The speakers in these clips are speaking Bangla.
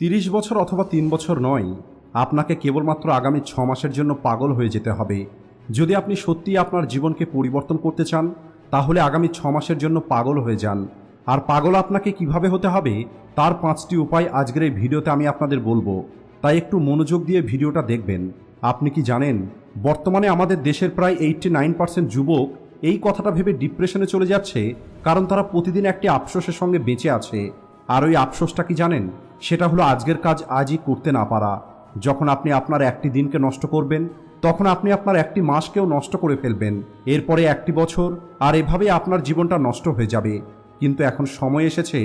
তিরিশ বছর অথবা তিন বছর নয়, আপনাকে কেবলমাত্র আগামী ছ মাসের জন্য পাগল হয়ে যেতে হবে। যদি আপনি সত্যিই আপনার জীবনকে পরিবর্তন করতে চান, তাহলে আগামী ছ মাসের জন্য পাগল হয়ে যান। আর পাগল আপনাকে কীভাবে হতে হবে, তার পাঁচটি উপায় আজকের এই ভিডিওতে আমি আপনাদের বলব। তাই একটু মনোযোগ দিয়ে ভিডিওটা দেখবেন। আপনি কি জানেন, বর্তমানে আমাদের দেশের প্রায় এইটটি নাইন পার্সেন্ট যুবক এই কথাটা ভেবে ডিপ্রেশনে চলে যাচ্ছে, কারণ তারা প্রতিদিন একটি আফসোসের সঙ্গে বেঁচে আছে। আর ওই আফসোসটা কি জানেন? সেটা হলো আজকের কাজ আজই করতে না পারা। যখন আপনি আপনার একটি দিনকে নষ্ট করবেন, তখন আপনি আপনার একটি মাসকেও নষ্ট করে ফেলবেন। এরপরে একটি বছর, আর এভাবেই আপনার জীবনটা নষ্ট হয়ে যাবে। কিন্তু এখন সময় এসেছে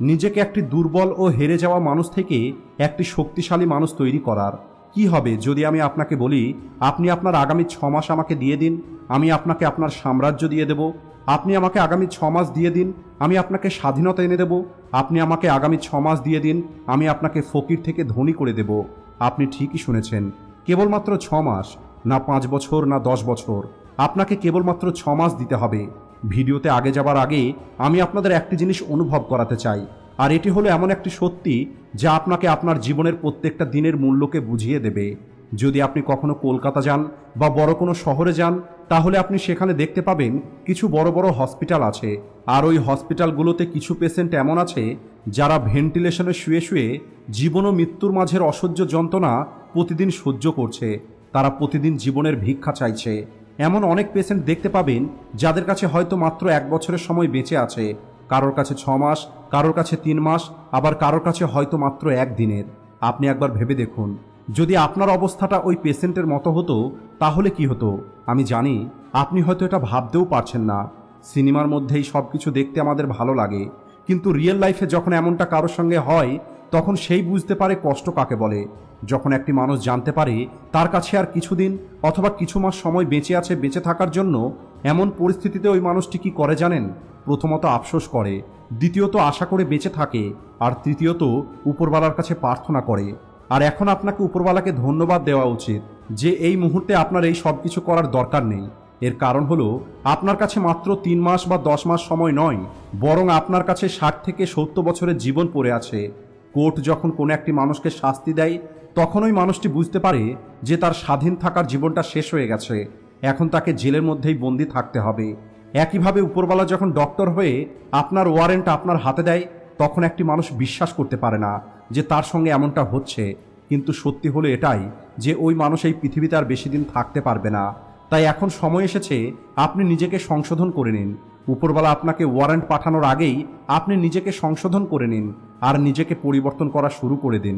নিজেকে একটি দুর্বল ও হেরে যাওয়া মানুষ থেকে একটি শক্তিশালী মানুষ তৈরি করার। কি হবে যদি আমি আপনাকে বলি, আপনি আপনার আগামী ছ মাস আমাকে দিয়ে দিন, আমি আপনাকে আপনার সাম্রাজ্য দিয়ে দেব আপনি আমাকে আগামী ছ মাস দিয়ে দিন, আমি আপনাকে স্বাধীনতা এনে দেব। আপনি আমাকে আগামী ছ মাস দিয়ে দিন, আমি আপনাকে ফকির থেকে ধনী করে দেব। আপনি ঠিকই শুনেছেন, কেবলমাত্র ছ মাস, না পাঁচ বছর, না দশ বছর। আপনাকে কেবলমাত্র ছ মাস দিতে হবে। ভিডিওতে আগে যাবার আগে আমি আপনাদের একটি জিনিস অনুভব করাতে চাই, আর এটি হলো এমন একটি সত্যি যা আপনাকে আপনার জীবনের প্রত্যেকটা দিনের মূল্যকে বুঝিয়ে দেবে। যদি আপনি কখনো কলকাতা যান বা বড় কোনো শহরে যান, তাহলে আপনি সেখানে দেখতে পাবেন কিছু বড় বড় হসপিটাল আছে। আর ওই হসপিটালগুলোতে কিছু পেশেন্ট এমন আছে, যারা ভেন্টিলেশনে শুয়ে শুয়ে জীবন ও মৃত্যুর মাঝের অসহ্য যন্ত্রণা প্রতিদিন সহ্য করছে। তারা প্রতিদিন জীবনের ভিক্ষা চাইছে। এমন অনেক পেশেন্ট দেখতে পাবেন, যাদের কাছে হয়তো মাত্র এক বছরের সময় বেঁচে আছে। কারোর কাছে ছ মাস, কারোর কাছে তিন মাস, আবার কারোর কাছে হয়তো মাত্র এক দিনের। আপনি একবার ভেবে দেখুন। যদি আপনার অবস্থাটা ওই পেশেন্টের মতো হতো, তাহলে কি হতো? আমি জানি, আপনি হয়তো এটা ভাবতেও পারছেন না। সিনেমার মধ্যেই সব কিছু দেখতে আমাদের ভালো লাগে। কিন্তু রিয়েল লাইফে যখন এমনটা কারোর সঙ্গে হয়, তখন সেই বুঝতে পারে কষ্ট কাকে বলে। যখন একটি মানুষ জানতে পারে, তার কাছে আর কিছুদিন অথবা কিছু মাস সময় বেঁচে আছে বেঁচে থাকার জন্য, এমন পরিস্থিতিতে ওই মানুষটি কি করে জানেন? প্রথমত আফসোস করে, দ্বিতীয়ত আশা করে বেঁচে থাকে, আর তৃতীয়ত উপরওয়ালার কাছে প্রার্থনা করে। আর এখন আপনাকে উপরওয়ালাকে ধন্যবাদ দেওয়া উচিত যে এই মুহূর্তে আপনার এই সব কিছু করার দরকার নেই। এর কারণ হলো, আপনার কাছে মাত্র তিন মাস বা দশ মাস সময় নয়, বরং আপনার কাছে ষাট থেকে সত্তর বছরের জীবন পড়ে আছে। কোর্ট যখন কোনো একটি মানুষকে শাস্তি দেয়, তখন ওই মানুষটি বুঝতে পারে যে তার স্বাধীন থাকার জীবনটা শেষ হয়ে গেছে। এখন তাকে জেলের মধ্যেই বন্দি থাকতে হবে। একইভাবে উপরওয়ালা যখন ডক্টর হয়ে আপনার ওয়ারেন্ট আপনার হাতে দেয় তখন একটি মানুষ বিশ্বাস করতে পারে না যে তার সঙ্গে এমনটা হচ্ছে, কিন্তু সত্যি হলো এটাই যে ওই মানুষ এই পৃথিবীতে আর বেশি দিন থাকতে পারবে না। তাই এখন সময় এসেছে, আপনি নিজেকে সংশোধন করে নিন। উপরওয়ালা আপনাকে ওয়ারেন্ট পাঠানোর আগেই আপনি নিজেকে সংশোধন করে নিন আর নিজেকে পরিবর্তন করা শুরু করে দিন।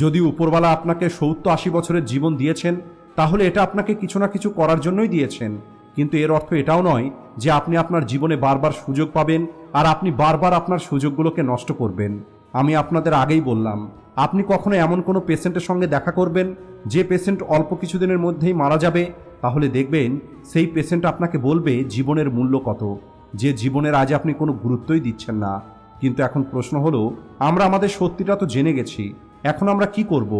যদি উপরওয়ালা আপনাকে সত্তর আশি বছরের জীবন দিয়েছেন, তাহলে এটা আপনাকে কিছু না কিছু করার জন্যই দিয়েছেন। কিন্তু এর অর্থ এটাও নয় যে আপনি আপনার জীবনে বারবার সুযোগ পাবেন আর আপনি বারবার আপনার সুযোগগুলোকে নষ্ট করবেন। আমি আপনাদের আগেই বললাম, আপনি কখনো এমন কোনো পেশেন্টের সঙ্গে দেখা করবেন, যে পেশেন্ট অল্প কিছুদিনের মধ্যেই মারা যাবে? তাহলে দেখবেন সেই পেশেন্ট আপনাকে বলবে জীবনের মূল্য কত। যে জীবনের আজ আপনি কোনো গুরুত্বই দিচ্ছেন না। কিন্তু এখন প্রশ্ন হলো, আমরা আমাদের সত্যিটা তো জেনে গেছি, এখন আমরা কি করব?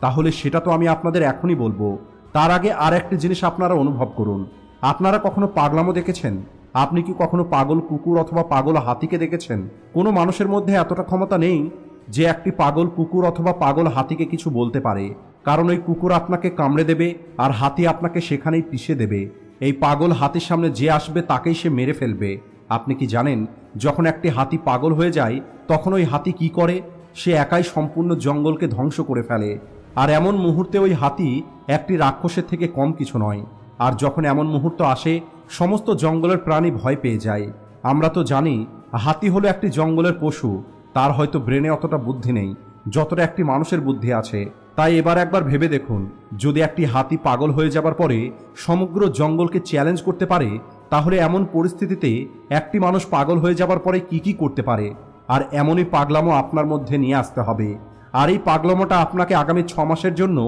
তাহলে সেটা তো আমি আপনাদের এখনই বলব। তার আগে আর একটি জিনিস আপনারা অনুভব করুন। আপনারা কখনো পাগলামো দেখেছেন? আপনি কি কখনো পাগল কুকুর অথবা পাগল হাতিকে দেখেছেন? কোনো মানুষের মধ্যে এতটা ক্ষমতা নেই যে একটি পাগল কুকুর অথবা পাগল হাতিকে কিছু বলতে পারে। কারণ ওই কুকুর আপনাকে কামড়ে দেবে আর হাতি আপনাকে সেখানেই পিষে দেবে। এই পাগল হাতির সামনে যে আসবে তাকেই সে মেরে ফেলবে। আপনি কি জানেন, যখন একটি হাতি পাগল হয়ে যায়, তখন ওই হাতি কি করে? সে একাই সম্পূর্ণ জঙ্গলকে ধ্বংস করে ফেলে। আর এমন মুহূর্তে ওই হাতি একটি রাক্ষসের থেকে কম কিছু নয়। আর যখন এমন মুহূর্ত আসে সমস্ত জঙ্গলের প্রাণী ভয় পেয়ে যায়। আমরা তো জানি, হাতি হলো একটি জঙ্গলের পশু, তার হয়তো ব্রেনে অতটা বুদ্ধি নেই, যতটা একটি মানুষের বুদ্ধি আছে। তাই এবার একবার ভেবে দেখুন, যদি একটি হাতি পাগল হয়ে যাবার পরে সমগ্র জঙ্গলকে চ্যালেঞ্জ করতে পারে, তাহলে এমন পরিস্থিতিতে একটি মানুষ পাগল হয়ে যাবার পরে কি কি করতে পারে? আর এমনই পাগলামো আপনার মধ্যে নিয়ে আসতে হবে। আর এই পাগলামোটা আপনাকে আগামী ছ মাসের জন্য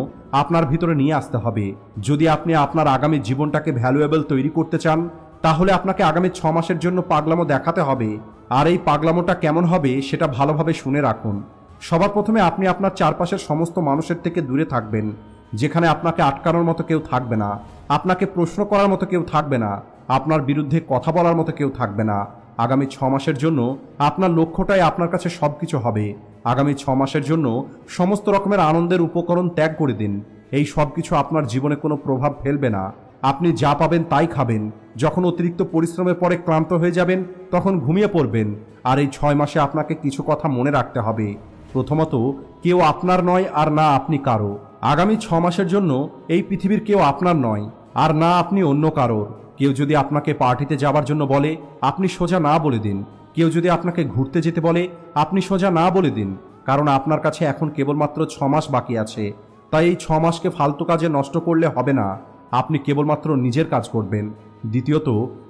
আপনার ভিতরে নিয়ে আসতে হবে। যদি আপনি আপনার আগামী জীবনটাকে ভ্যালুয়েবল তৈরি করতে চান, তাহলে আপনাকে আগামী ছ মাসের জন্য পাগলামো দেখাতে হবে। আর এই পাগলামোটা কেমন হবে, সেটা ভালোভাবে শুনে রাখুন। সবার প্রথমে আপনি আপনার চারপাশের সমস্ত মানুষের থেকে দূরে থাকবেন, যেখানে আপনাকে আটকানোর মতো কেউ থাকবে না, আপনাকে প্রশ্ন করার মতো কেউ থাকবে না, আপনার বিরুদ্ধে কথা বলার মতো কেউ থাকবে না। আগামী ছ মাসের জন্য আপনার লক্ষ্যটাই আপনার কাছে সব কিছু হবে। আগামী ছ মাসের জন্য সমস্ত রকমের আনন্দের উপকরণ ত্যাগ করে দিন। এই সব কিছু আপনার জীবনে কোনো প্রভাব ফেলবে না। আপনি যা পাবেন তাই খাবেন। যখন অতিরিক্ত পরিশ্রমের পরে ক্লান্ত হয়ে যাবেন, তখন ঘুমিয়ে পড়বেন। আর এই ছয় মাসে আপনাকে কিছু কথা মনে রাখতে হবে। প্রথমত, কেউ আপনার নয় আর না আপনি কারও। আগামী ছ মাসের জন্য এই পৃথিবীর কেউ আপনার নয় আর না আপনি অন্য কারোর। কেউ যদি আপনাকে পার্টিতে যাবার জন্য বলে, আপনি সোজা না বলে দিন। কেউ যদি আপনাকে ঘুরতে যেতে বলে, আপনি সোজা না বলে দিন, কারণ আপনার কাছে এখন কেবলমাত্র ছ মাস বাকি আছে। তাই এই ছ মাসকে ফালতু কাজে নষ্ট করলে হবে না। আপনি কেবলমাত্র নিজের কাজ করবেন। দ্বিতীয়ত,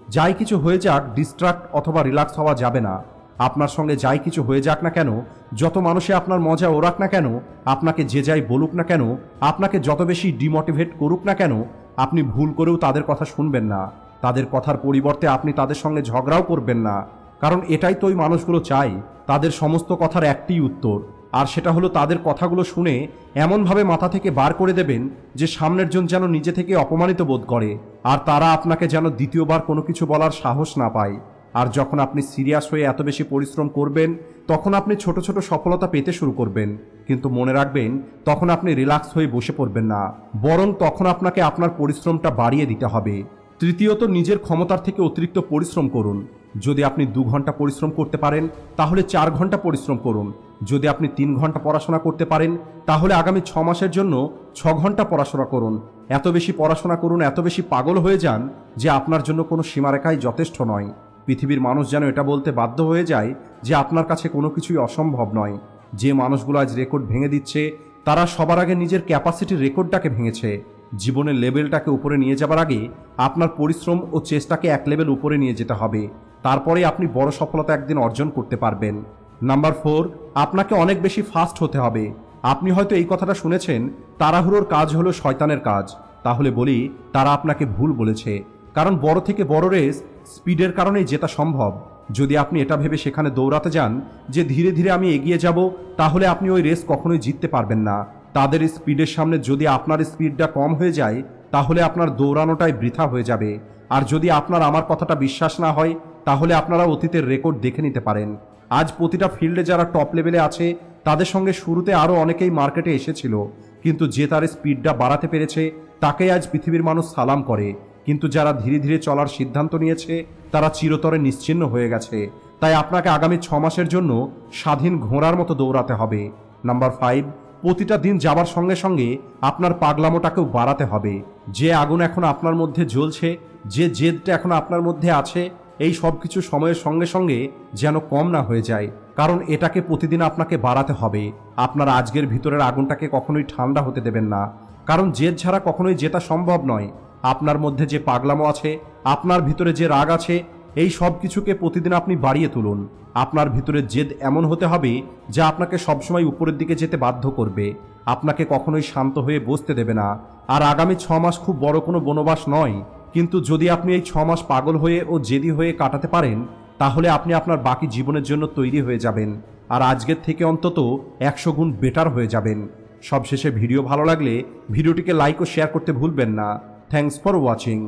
যাই কিছু হয়ে যাক ডিস্ট্রাক্ট অথবা রিল্যাক্স হওয়া যাবে না। আপনার সঙ্গে যাই কিছু হয়ে যাক না কেন, যত মানুষে আপনার মজা ওরাক না কেন, আপনাকে যে যাই বলুক না কেন, আপনাকে যত বেশি ডিমোটিভেট করুক না কেন, আপনি ভুল করেও তাদের কথা শুনবেন না। তাদের কথার পরিবর্তে আপনি তাদের সঙ্গে ঝগড়াও করবেন না। কারণ এটাই তো ওই মানুষগুলো চাই তাদের সমস্ত কথার একটি উত্তর। আর সেটা হলো তাদের কথাগুলো শুনে এমনভাবে মাথা থেকে বার করে দেবেন যে সামনের জন যেন নিজে থেকে অপমানিত বোধ করে, আর তারা আপনাকে যেন দ্বিতীয়বার কোনো কিছু বলার সাহস না পায়। আর যখন আপনি সিরিয়াস হয়ে এত বেশি পরিশ্রম করবেন, তখন আপনি ছোট ছোট সফলতা পেতে শুরু করবেন। কিন্তু মনে রাখবেন, তখন আপনি রিল্যাক্স হয়ে বসে পড়বেন না। বরং তখন আপনাকে আপনার পরিশ্রমটা বাড়িয়ে দিতে হবে। তৃতীয়ত, নিজের ক্ষমতার থেকে অতিরিক্ত পরিশ্রম করুন। যদি আপনি দু ঘণ্টা পরিশ্রম করতে পারেন, তাহলে চার ঘণ্টা পরিশ্রম করুন। যদি আপনি তিন ঘণ্টা পড়াশোনা করতে পারেন, তাহলে আগামী ছ মাসের জন্য ছ ঘণ্টা পড়াশোনা করুন। এত বেশি পড়াশোনা করুন, এত বেশি পাগল হয়ে যান যে আপনার জন্য কোনো সীমারেখাই যথেষ্ট নয়। পৃথিবীর মানুষ যেন এটা বলতে বাধ্য হয়ে যায় যে আপনার কাছে কোনো কিছুই অসম্ভব নয়। যে মানুষগুলো আজ রেকর্ড ভেঙে দিচ্ছে, তারা সবার আগে নিজের ক্যাপাসিটির রেকর্ডটাকে ভেঙেছে। জীবনের লেভেলটাকে উপরে নিয়ে যাবার আগে আপনার পরিশ্রম ও চেষ্টাকে এক লেভেল উপরে নিয়ে যেতে হবে। তারপরে আপনি বড় সফলতা একদিন অর্জন করতে পারবেন। নাম্বার ফোর, আপনাকে অনেক বেশি ফাস্ট হতে হবে। আপনি হয়তো এই কথাটা শুনেছেন, তাড়াহুড়োর কাজ হলো শয়তানের কাজ। তাহলে বলি, তারা আপনাকে ভুল বলেছে। কারণ বড় থেকে বড় রেস স্পিডের কারণেই জেতা সম্ভব। যদি আপনি এটা ভেবে সেখানে দৌড়াতে যান যে ধীরে ধীরে আমি এগিয়ে যাব, তাহলে আপনি ওই রেস কখনোই জিততে পারবেন না। তাদের স্পিডের সামনে যদি আপনার স্পিডটা কম হয়ে যায়, তাহলে আপনার দৌড়ানোটাই বৃথা হয়ে যাবে। আর যদি আপনার আমার কথাটা বিশ্বাস না হয় তাহলে আপনারা অতীতের রেকর্ড দেখে নিতে পারেন। আজ প্রতিটা ফিল্ডে যারা টপ লেভেলে আছে, তাদের সঙ্গে শুরুতে আরও অনেকেই মার্কেটে এসেছিল। কিন্তু যে তার স্পিডটা বাড়াতে পেরেছে, তাকেই আজ পৃথিবীর মানুষ সালাম করে। কিন্তু যারা ধীরে ধীরে চলার সিদ্ধান্ত নিয়েছে, তারা চিরতরে নিশ্চিহ্ন হয়ে গেছে। তাই আপনাকে আগামী ছ মাসের জন্য স্বাধীন ঘোড়ার মতো দৌড়াতে হবে। নাম্বার ফাইভ প্রতিটা দিন যাবার সঙ্গে সঙ্গে আপনার পাগলামোটাকেও বাড়াতে হবে। যে আগুন এখন আপনার মধ্যে জ্বলছে, যে জেদটা এখন আপনার মধ্যে আছে এই সব কিছু সময়ের সঙ্গে সঙ্গে যেন কম না হয়ে যায়। কারণ এটাকে প্রতিদিন আপনাকে বাড়াতে হবে। আপনার আজকের ভিতরের আগুনটাকে কখনোই ঠান্ডা হতে দেবেন না। কারণ জেদ ছাড়া কখনোই জেতা সম্ভব নয়। আপনার মধ্যে যে পাগলামো আছে, আপনার ভিতরে যে রাগ আছে, এই সব কিছুকে প্রতিদিন আপনি বাড়িয়ে তুলুন। আপনার ভিতরে জেদ এমন হতে হবে যা আপনাকে সবসময় উপরের দিকে যেতে বাধ্য করবে। আপনাকে কখনোই শান্ত হয়ে বসতে দেবে না। আর আগামী ছ মাস খুব বড় কোনো বনবাস নয়। কিন্তু যদি আপনি এই ছ মাস পাগল হয়ে ও জেদি হয়ে কাটাতে পারেন, তাহলে আপনি আপনার বাকি জীবনের জন্য তৈরি হয়ে যাবেন। আর আজকের থেকে অন্তত একশো গুণ বেটার হয়ে যাবেন। সবশেষে ভিডিও ভালো লাগলে ভিডিওটিকে লাইক ও শেয়ার করতে ভুলবেন না। Thanks for watching.